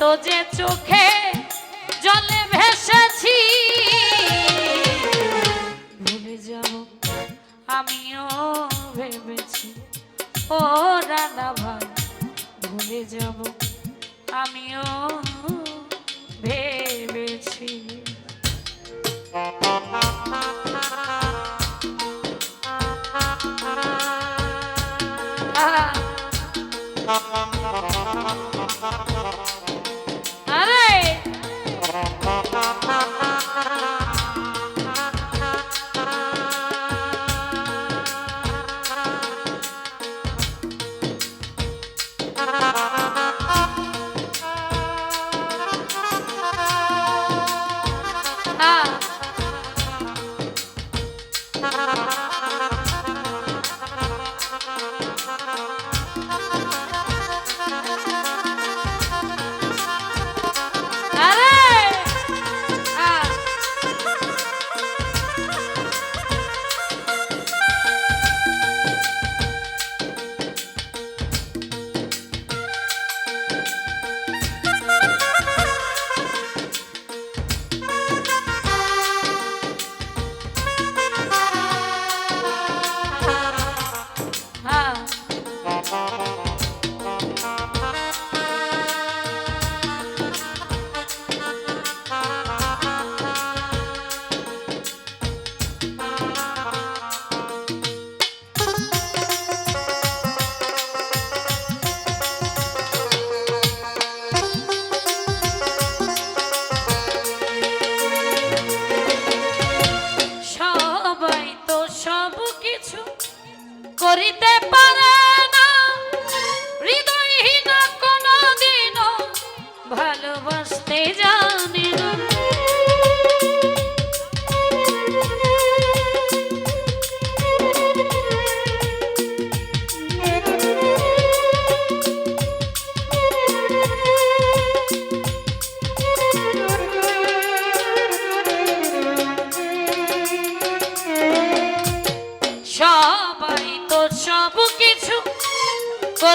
কত যে চোখে জলে ভেসেছি, ভুলে যাব আমিও ভেবেছি। ও রানা ভাই, ভুলে যাব আমিও ভেবেছি। আরে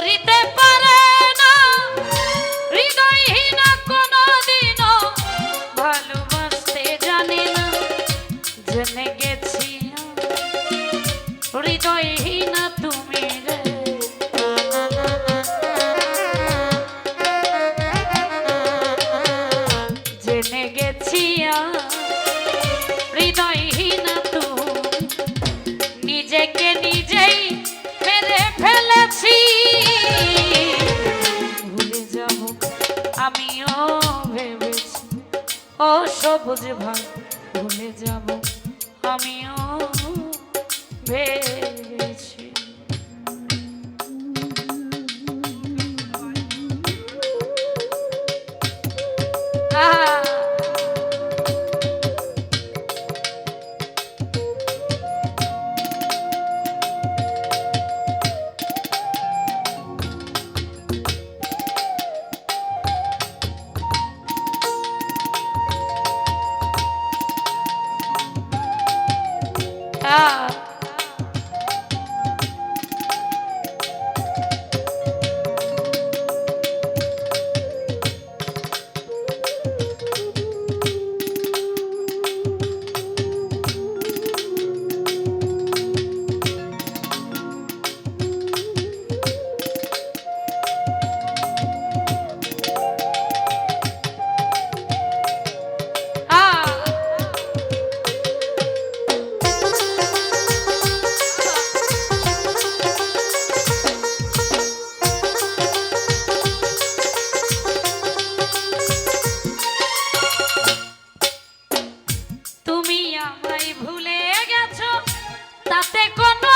করিতে পারে না। হৃদয়হীন কোনো ভালোবাসতে জানে না। জেনে গেছি হৃদয়হীন তুমি রে। জেনে গেছি হৃদয়হীন সবুজ ভাই ভুলে যাব আমিও ভেবেছি তাতে কোনো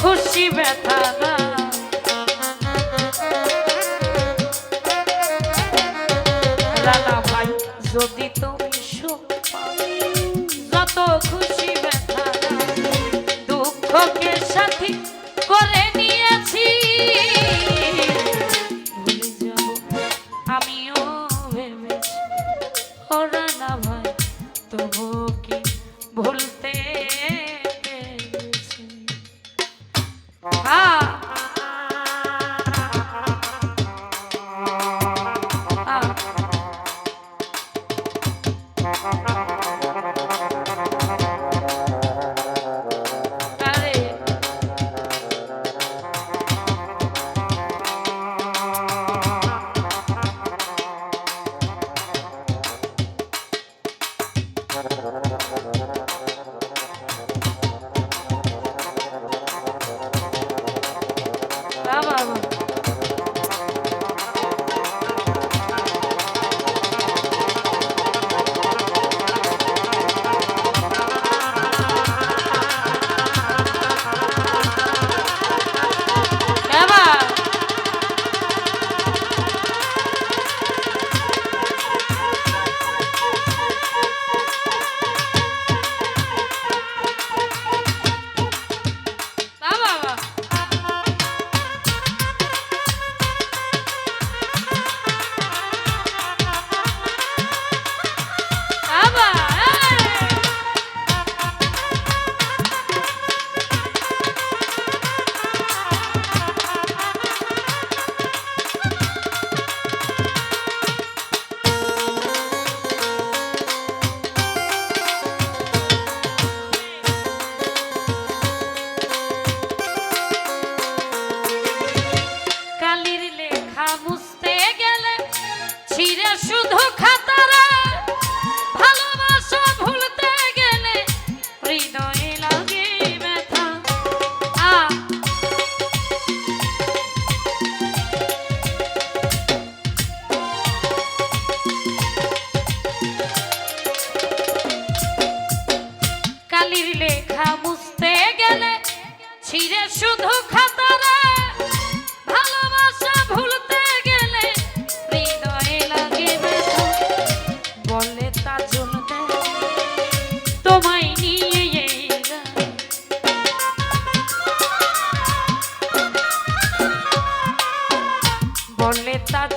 খুশি ব্যথা না।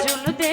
চুল দে।